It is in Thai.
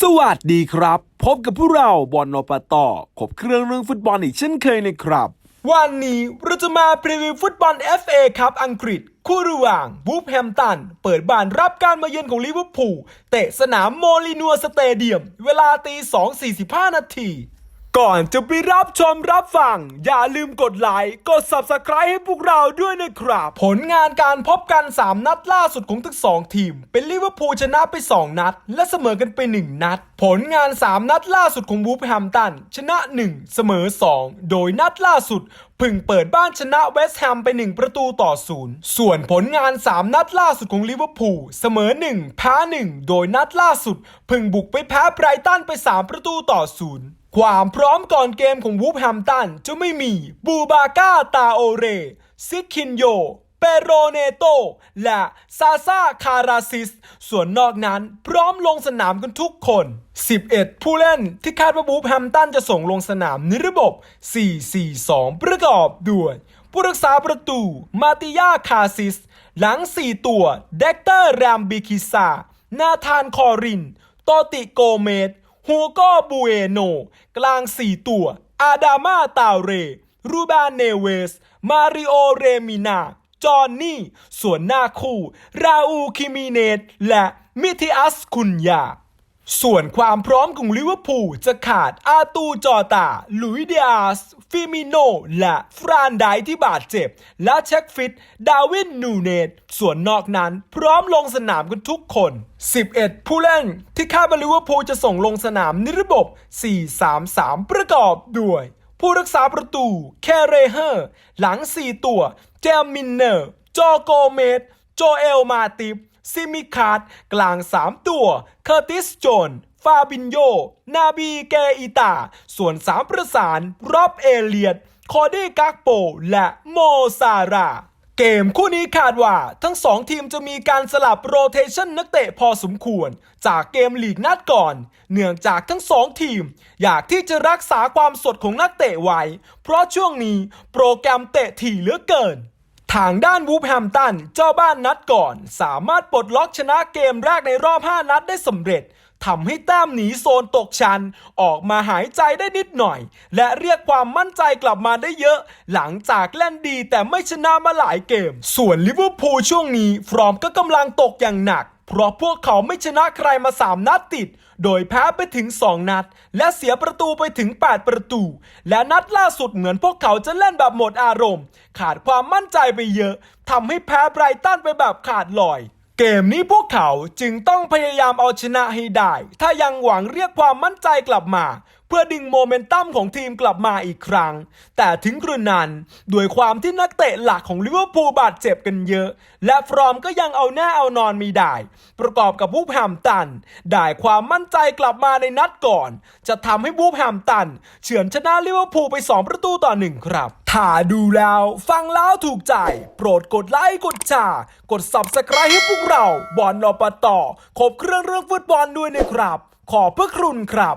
สวัสดีครับ พบกับพวกเราบอลนปตอขบเครื่องเรื่องฟุตบอลอีกเช่นเคยนะครับ วันนี้เราจะมาพรีวิวฟุตบอล FA ครับอังกฤษ คู่ระหว่างบูฟแฮมตัน เปิดบ้านรับการมาเยือนของลิเวอร์พูลเตะสนามโมลินัวสเตเดียม เวลาตี2.45 นาที ก่อนจะไปรับชมรับฟัง อย่าลืมกดไลค์กด Subscribe ให้พวกเราด้วยนะครับ ผลงานการพบกัน 3 นัดล่าสุดของทั้งสองทีม เป็นลิเวอร์พูลชนะไป 2 นัด และเสมอกันไป 1 นัด ผลงาน 3 นัดล่าสุดของวูฟแฮมตัน ชนะ 1 เสมอ 2 โดยนัดล่าสุดพึ่งเปิดบ้านชนะเวสต์แฮมไป 1 ประตูต่อศูนย์ส่วนผลงาน 3 นัดล่าสุดของลิเวอร์พูลเสมอ 1 แพ้ 1 โดยนัดล่าสุด พึ่งบุกไปแพ้ไบรตันไป 3 ประตูต่อศูนย์ ความพร้อมก่อนเกมของวูฟแฮมตันจะไม่มีบูบาก้าตาโอเร ซิกคินโย เปโรเนโต และซาซาคาราซิส ส่วนนอกนั้นพร้อมลงสนามกันทุกคน 11 ผู้เล่นที่คาดว่าบูฟแฮมตันจะส่งลงสนามในระบบ 4-4-2 ประกอบด้วย ผู้รักษาประตู มาติยาคาซิส หลัง 4 ตัว เด็กเตอร์แรมบิคิซานาธานคอริน โตติโกเมส ฮูโกบูเอโน กลาง4ตัว อาดามาตาเร รูบาเนเวส มาริโอเรมินา จอห์นนี่ ส่วนหน้าคู่ ราอูคิมิเนตและมิทิอัสคุนยา ส่วนความพร้อมของลิเวอร์พูลจะขาดอาตูจอตา ลุยเดียส ฟิมิโน และฟรานไดที่บาดเจ็บ และเช็คฟิต ดาวินนูเนต ส่วนนอกนั้นพร้อมลงสนามกันทุกคน 11 ผู้เล่นที่คาดว่าลิเวอร์พูลจะส่งลงสนามในระบบ 4-3-3 ประกอบด้วย ผู้รักษาประตู แคเรเฮอร์ หลัง 4 ตัวเจมมินเนอร์ จอโกเมสโจเอลมาติฟ ซิมิคาร์ดกลาง 3 ตัว เคอร์ติสโจนฟาบินโย นาบีเกอิตา ส่วน 3 ประสานรอบเอเลียด คอดี้กักโป และโมซาราเกมคู่นี้คาดว่าทั้งสองทีมจะมีการสลับโรเทชันนักเตะพอสมควร จากเกมลีกนัดก่อน เนื่องจากทั้งสองทีม อยากที่จะรักษาความสดของนักเตะไว้ เพราะช่วงนี้โปรแกรมเตะถี่เหลือเกิน ทางด้านวูฟแฮมตันเจ้าบ้านนัดก่อน สามารถปลดล็อกชนะเกมแรกในรอบ 5 นัดได้สำเร็จทำให้แต้มหนีโซนตกชั้นออกมาหายใจได้นิดหน่อย และเรียกความมั่นใจกลับมาได้เยอะ หลังจากเล่นดีแต่ไม่ชนะมาหลายเกม ส่วนลิเวอร์พูลช่วงนี้ฟอร์มก็กำลังตกอย่างหนัก เพราะพวกเขาไม่ชนะใครมา 3 นัดติด โดยแพ้ไปถึง 2 นัด และเสียประตูไปถึง 8 ประตู และนัดล่าสุดเหมือนพวกเขาจะเล่นแบบหมดอารมณ์ ขาดความมั่นใจไปเยอะทำให้แพ้ไบรตันไปแบบขาดลอยเกมนี้พวกเขาจึงต้องพยายามเอาชนะให้ได้ ถ้ายังหวังเรียกความมั่นใจกลับมา เพื่อดึงโมเมนตัมของทีมกลับมาอีกครั้ง แต่ถึงกระนั้นด้วยความที่นักเตะหลักของลิเวอร์พูลบาดเจ็บกันเยอะ และฟรอมก็ยังเอาแน่เอานอนม่ได้ ประกอบกับวูฟแฮมตัน ได้ความมั่นใจกลับมาในนัดก่อน จะทำให้วูฟแฮมตัน เฉือนชนะลิเวอร์พูลไป 2 ประตูต่อหนึ่งครับถ้าดูแล้วฟังแล้วถูกใจ โปรดกดไลค์กดแชร์กด subscribe ให้พวกเราบอลนปต่อครบเครื่องเรื่องฟุตบอลด้วยนะครับ ขอบพระคุณครับ